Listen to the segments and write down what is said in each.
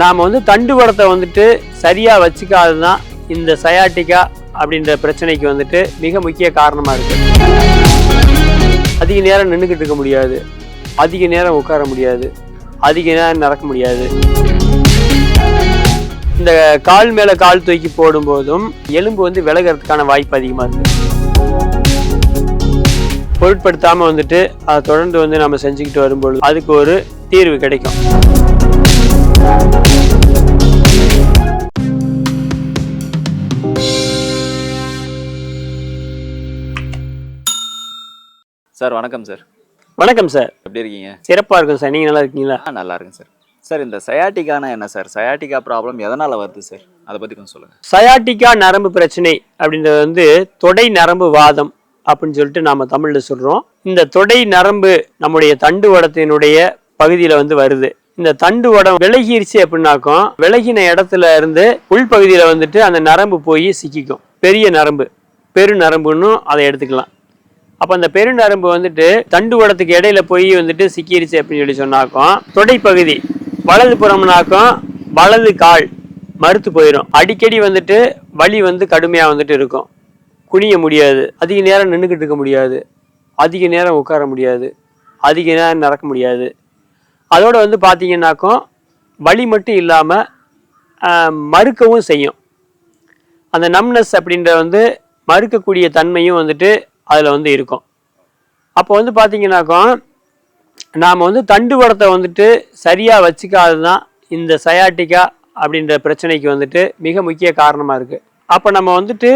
நாம் வந்து தண்டுவடத்தை வந்துட்டு சரியாக வச்சுக்காது தான் இந்த சயாட்டிக்கா அப்படின்ற பிரச்சனைக்கு வந்துட்டு மிக முக்கிய காரணமாக இருக்குது அதிக நேரம் நின்றுக்கிட்டு இருக்க முடியாது. அதிக நேரம் உட்கார முடியாது. அதிக நேரம் நடக்க முடியாது. இந்த கால் மேலே கால் தூக்கி போடும்போதும் எலும்பு வந்து விலகிறதுக்கான வாய்ப்பு அதிகமாக இருக்குது பொருட்படுத்தாமல் வந்துட்டு அதை தொடர்ந்து வந்து நம்ம செஞ்சுக்கிட்டு வரும்பொழுது அதுக்கு ஒரு தீர்வு கிடைக்கும். சார் வணக்கம் சார். வணக்கம் சார். எப்படி இருக்கீங்க? சிறப்பாக இருக்கும் சார். நீங்கள் நல்லா இருக்கீங்களா? ஆ நல்லா இருக்கேன் சார். சார் இந்த சயாட்டிக்கான என்ன சார்? சயாட்டிக்கா ப்ராப்ளம் எதனால் வருது சார்? அதை பற்றி கொஞ்சம் சொல்லுங்கள் சயாட்டிக்கா நரம்பு பிரச்சனை அப்படின்றது வந்து தொடை நரம்பு வாதம் அப்படின்னு சொல்லிட்டு நாம் தமிழில் சொல்கிறோம் இந்த தொடை நரம்பு நம்முடைய தண்டு வடத்தினுடைய பகுதியில் வந்து வருது. இந்த தண்டு வடம் விலகிருச்சு அப்படின்னாக்கும் விலகின இடத்துல இருந்து உள்பகுதியில் வந்துட்டு அந்த நரம்பு போய் சிக்கிக்கும். பெரிய நரம்பு. பெரு நரம்புன்னு அதை எடுத்துக்கலாம். அப்போ அந்த பெருநரம்பு வந்துட்டு தண்டு வடத்துக்கு இடையில போய் வந்துட்டு சிக்கிருச்சு அப்படின்னு சொல்லி சொன்னாக்கும் தொடைப்பகுதி வலது புறம்னாக்கும் வலது கால் மறுத்து போயிடும் அடிக்கடி வந்துட்டு வலி வந்து கடுமையாக வந்துட்டு இருக்கும். குனிய முடியாது. அதிக நேரம் நின்றுக்கிட்டு இருக்க முடியாது. அதிக நேரம் உட்கார முடியாது. அதிக நேரம் நடக்க முடியாது. அதோடு வந்து பார்த்தீங்கன்னாக்கும் வலி மட்டும் இல்லாமல் மறுக்கவும் செய்யும். அந்த நம்னஸ் அப்படின்ற வந்து மறுக்கக்கூடிய தன்மையும் வந்துட்டு அதில் வந்து இருக்கும். அப்போ வந்து பார்த்தீங்கன்னாக்கா நாம் வந்து தண்டுவடத்தை வந்துட்டு சரியாக வச்சுக்காது தான் இந்த சயாட்டிக்கா அப்படின்ற பிரச்சனைக்கு வந்துட்டு மிக முக்கிய காரணமாக இருக்குது அப்போ நம்ம வந்துட்டு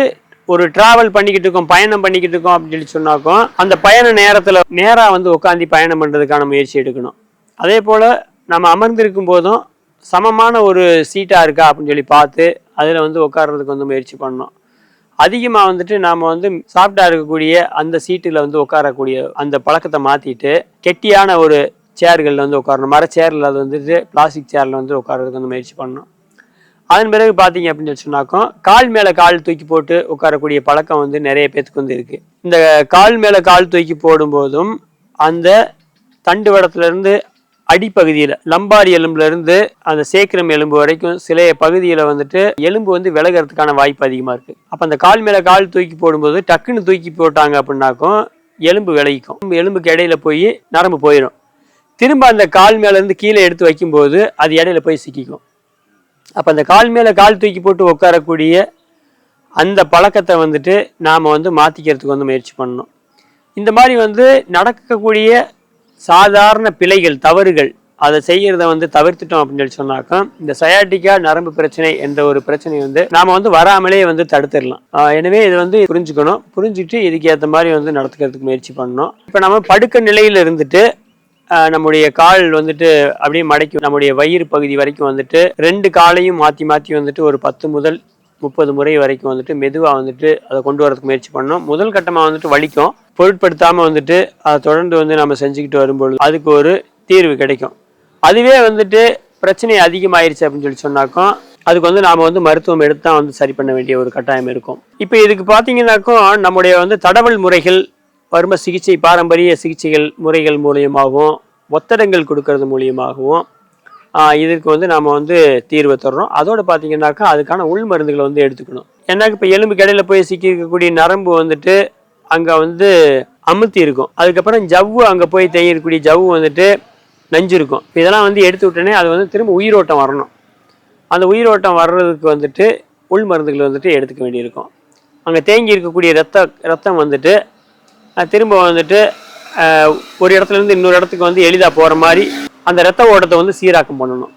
ஒரு டிராவல் பண்ணிக்கிட்டு இருக்கோம் பயணம் பண்ணிக்கிட்டு இருக்கோம் அப்படின்னு சொல்லி சொன்னாக்கும் அந்த பயண நேரத்தில் நேராக வந்து உட்காந்து பயணம் பண்ணுறதுக்கான முயற்சி எடுக்கணும். அதே போல் நம்ம அமர்ந்திருக்கும் போதும் சமமான ஒரு சீட்டாக இருக்கா அப்படின்னு சொல்லி பார்த்து அதில் வந்து உட்கார்றதுக்கு வந்து முயற்சி பண்ணணும். அதிகமாக வந்துட்டு நாம் வந்து சாஃப்டாக இருக்கக்கூடிய அந்த சீட்டில் வந்து உட்காரக்கூடிய அந்த பழக்கத்தை மாற்றிட்டு கெட்டியான ஒரு சேர்களில் வந்து உட்காரணும். மர சேரில் அது வந்துட்டு பிளாஸ்டிக் சேரில் வந்து உட்காரதுக்கு வந்து முயற்சி பண்ணணும். அதன் பிறகு பார்த்தீங்க அப்படின்னு சொல்லி சொன்னாக்கோ கால் மேலே கால் தூக்கி போட்டு உட்காரக்கூடிய பழக்கம் வந்து நிறைய பேத்துக்கு வந்து இருக்குது இந்த கால் மேலே கால் தூக்கி போடும்போதும் அந்த தண்டு வடத்துலேருந்து அடிப்பகுதியில் லம்பாரி எலும்புலேருந்து அந்த சேக்கிரம் எலும்பு வரைக்கும் சில பகுதியில் வந்துட்டு எலும்பு வந்து விலகிறதுக்கான வாய்ப்பு அதிகமாக இருக்குது அப்போ அந்த கால் மேலே கால் தூக்கி போடும்போது டக்குன்னு தூக்கி போட்டாங்க அப்படின்னாக்கும் எலும்பு விலகிக்கும். எலும்புக்கு இடையில போய் நரம்பு போயிடும் திரும்ப அந்த கால் மேலேருந்து கீழே எடுத்து வைக்கும்போது அது இடையில போய் சிக்கிக்கும். அப்போ அந்த கால் மேலே கால் தூக்கி போட்டு உட்காரக்கூடிய அந்த பழக்கத்தை வந்துட்டு நாம் வந்து மாற்றிக்கிறதுக்கு வந்து முயற்சி பண்ணணும். இந்த மாதிரி வந்து நடக்கக்கூடிய சாதாரண பிழைகள் தவறுகள் அதை செய்கிறத வந்து தவிர்த்துட்டோம் அப்படின்னு சொல்லி சொன்னாக்கா இந்த சயாட்டிக்கா நரம்பு பிரச்சனை என்ற ஒரு பிரச்சனை வந்து நாம் வந்து வராமலே வந்து தடுத்துடலாம். எனவே இது வந்து புரிஞ்சுக்கணும். புரிஞ்சுட்டு இதுக்கு ஏற்ற மாதிரி வந்து நடத்துக்கிறதுக்கு முயற்சி பண்ணணும். இப்போ நம்ம படுக்க நிலையில் இருந்துட்டு நம்முடைய கால் வந்துட்டு அப்படியே மடக்கி நம்முடைய வயிறு பகுதி வரைக்கும் வந்துட்டு ரெண்டு காலையும் மாற்றி மாற்றி வந்துட்டு ஒரு பத்து முதல் முப்பது முறை வரைக்கும் வந்துட்டு மெதுவாக வந்துட்டு அதை கொண்டு வரதுக்கு முயற்சி பண்ணோம். முதல் கட்டமாக வந்துட்டு வலிக்கும். பொருட்படுத்தாமல் வந்துட்டு அதை தொடர்ந்து வந்து நம்ம செஞ்சுக்கிட்டு வரும்பொழுது அதுக்கு ஒரு தீர்வு கிடைக்கும். அதுவே வந்துட்டு பிரச்சனை அதிகமாயிருச்சு அப்படின்னு சொல்லி சொன்னாக்கும் அதுக்கு வந்து நாம் வந்து மருத்துவம் எடுத்து தான் வந்து சரி பண்ண வேண்டிய ஒரு கட்டாயம் இருக்கும். இப்போ இதுக்கு பார்த்தீங்கன்னாக்கும் நம்முடைய வந்து தடவல் முறைகள் வர்ம சிகிச்சை பாரம்பரிய சிகிச்சைகள் முறைகள் மூலியமாகவும் ஒத்தடங்கள் கொடுக்கறது மூலியமாகவும் இதுக்கு வந்து நாம் வந்து தீர்வை தர்றோம். அதோடு பார்த்தீங்கன்னாக்கா அதுக்கான உள் மருந்துகளை வந்து எடுத்துக்கணும். ஏன்னாக்க இப்போ எலும்பு கடையில் போய் சிக்கி இருக்கக்கூடிய நரம்பு வந்துட்டு அங்கே வந்து அமுத்தி இருக்கும். அதுக்கப்புறம் ஜவ்வு அங்கே போய் தேங்கிருக்கக்கூடிய ஜவ்வு வந்துட்டு நஞ்சு இருக்கும் இப்போ இதெல்லாம் வந்து எடுத்து விட்டோன்னே அது வந்து திரும்ப உயிரோட்டம் வரணும். அந்த உயிரோட்டம் வர்றதுக்கு வந்துட்டு உள் மருந்துகள் வந்துட்டு எடுத்துக்க வேண்டியிருக்கும். அங்கே தேங்கி இருக்கக்கூடிய ரத்த ரத்தம் வந்துட்டு திரும்ப வந்துட்டு ஒரு இடத்துல இருந்து இன்னொரு இடத்துக்கு வந்து எளிதாக போகிற மாதிரி அந்த ரத்த ஓட்டத்தை வந்து சீராக்கம் பண்ணணும்.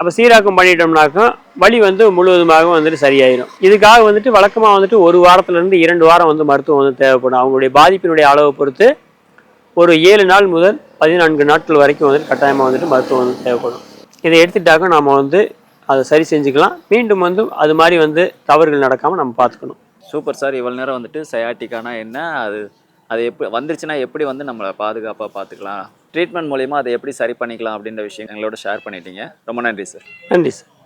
அப்போ சீராக்கம் பண்ணிட்டோம்னாக்கா வலி வந்து முழுவதுமாக வந்துட்டு சரியாயிடும் இதுக்காக வந்துட்டு வழக்கமாக வந்துட்டு ஒரு வாரத்துலேருந்து இரண்டு வாரம் வந்து மருத்துவம் வந்து தேவைப்படும். அவங்களுடைய பாதிப்பினுடைய அளவை பொறுத்து ஒரு ஏழு நாள் முதல் பதினான்கு நாட்கள் வரைக்கும் வந்துட்டு கட்டாயமாக வந்துட்டு மருத்துவம் வந்து தேவைப்படும். இதை எடுத்துட்டாக்க நாம் வந்து அதை சரி செஞ்சுக்கலாம். மீண்டும் வந்து அது மாதிரி வந்து தவறுகள் நடக்காமல் நம்ம பார்த்துக்கணும். Super sir. இவ்வளோ நேரம் வந்துட்டு சயாட்டிக்கானா என்ன? அது அது எப்படி வந்துருச்சுன்னா எப்படி வந்து நம்மளை பாதுகாப்பாக பார்த்துக்கலாம்? ட்ரீட்மெண்ட் மூலியமாக அதை எப்படி சரி பண்ணிக்கலாம் அப்படின்ற விஷயம் எங்களோட ஷேர் பண்ணிட்டீங்க. ரொம்ப நன்றி சார் நன்றி சார்